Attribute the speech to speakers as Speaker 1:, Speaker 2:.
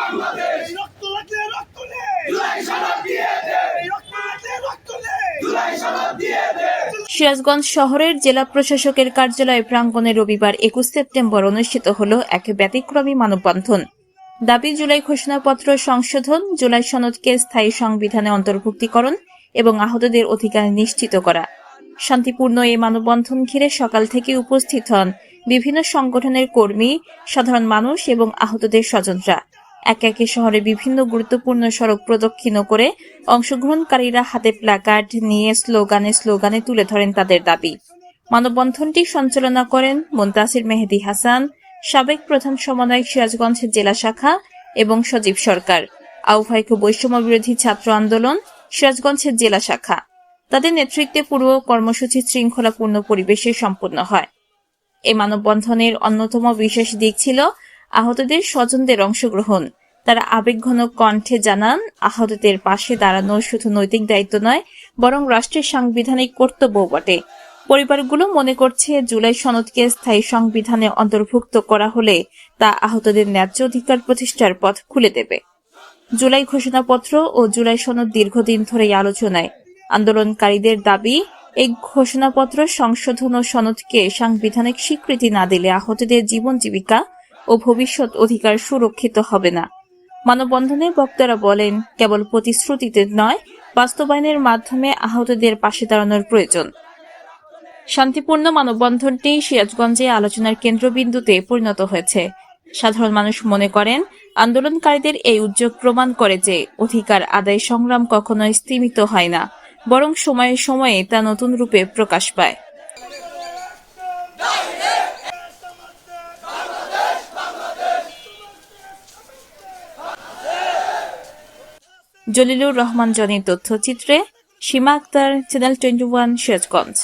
Speaker 1: বাংলাদেশ।
Speaker 2: এই রক্ত লাগলে রক্ত নেই
Speaker 1: জুলাই সনদ দিয়ে দে।
Speaker 2: রক্ত লাগলে রক্ত নেই
Speaker 1: জুলাই সনদ দিয়ে দে।
Speaker 3: সিরাজগঞ্জ শহরের জেলা প্রশাসকের কার্যালয় প্রাঙ্গণে রবিবার একুশ সেপ্টেম্বর অনুষ্ঠিত হল এক ব্যতিক্রমী মানববন্ধন। দাবি জুলাই ঘোষণাপত্র সংশোধন জুলাই সনদকে স্থায়ী সংবিধানে অন্তর্ভুক্তিকরণ এবং আহতদের অধিকার নিশ্চিত করা। শান্তিপূর্ণ এই মানববন্ধন ঘিরে সকাল থেকে উপস্থিত হন বিভিন্ন সংগঠনের কর্মী সাধারণ মানুষ এবং আহতদের স্বজনরা। একে একে শহরে বিভিন্ন গুরুত্বপূর্ণ সড়ক প্রদক্ষিণ করে অংশগ্রহণকারীরা হাতে প্ল্যাকার্ড নিয়ে স্লোগানে স্লোগানে তুলে ধরেন তাদের দাবি। মানববন্ধনটি সঞ্চালনা করেন মুন্তাসির মেহেদি হাসান, সাবেক প্রধান সমন্বয়ক সিরাজগঞ্জের জেলা শাখা এবং সজীব সরকার। আহ্বায়ক বৈষম্য বিরোধী ছাত্র আন্দোলন সিরাজগঞ্জের জেলা শাখা। তাদের নেতৃত্বে পূর্ব কর্মসূচি শৃঙ্খলাপূর্ণ পরিবেশে সম্পন্ন হয়। এই মানববন্ধনের অন্যতম বিশেষ দিক ছিল আহতদের স্বজনদের অংশগ্রহণ। তারা আবেগঘন কণ্ঠে জানান, আহতদের পাশে দাঁড়ানো শুধু নৈতিক দায়িত্ব নয়, বরং রাষ্ট্রের সাংবিধানিক কর্তব্য বটে। পরিবারগুলো মনে করছে জুলাই সনদকে স্থায়ী সংবিধানে অন্তর্ভুক্ত করা হলে তা আহতদের ন্যায্য অধিকার প্রতিষ্ঠার পথ খুলে দেবে। জুলাই ঘোষণাপত্র ও জুলাই সনদ দীর্ঘদিন ধরে আলোচনায়। আন্দোলনকারীদের দাবি, এই ঘোষণাপত্র সংশোধন ও সনদকে সাংবিধানিক স্বীকৃতি না দিলে আহতদের জীবন জীবিকা ও ভবিষ্যৎ অধিকার সুরক্ষিত হবে না। মানববন্ধনে বক্তারা বলেন, কেবল প্রতিশ্রুতিতে নয়, বাস্তবায়নের মাধ্যমে আহতদের পাশে দাঁড়ানোর প্রয়োজন। শান্তিপূর্ণ মানববন্ধনটি সিরাজগঞ্জে আলোচনার কেন্দ্রবিন্দুতে পরিণত হয়েছে। সাধারণ মানুষ মনে করেন, আন্দোলনকারীদের এই উদ্যোগ প্রমাণ করে যে অধিকার আদায় সংগ্রাম কখনোই স্তীমিত হয় না, বরং সময়ে সময়ে তা নতুন রূপে প্রকাশ পায়। জলিলুর রহমান জনির তথ্যচিত্রে Sima Akhter channel twenty one Sirajganj.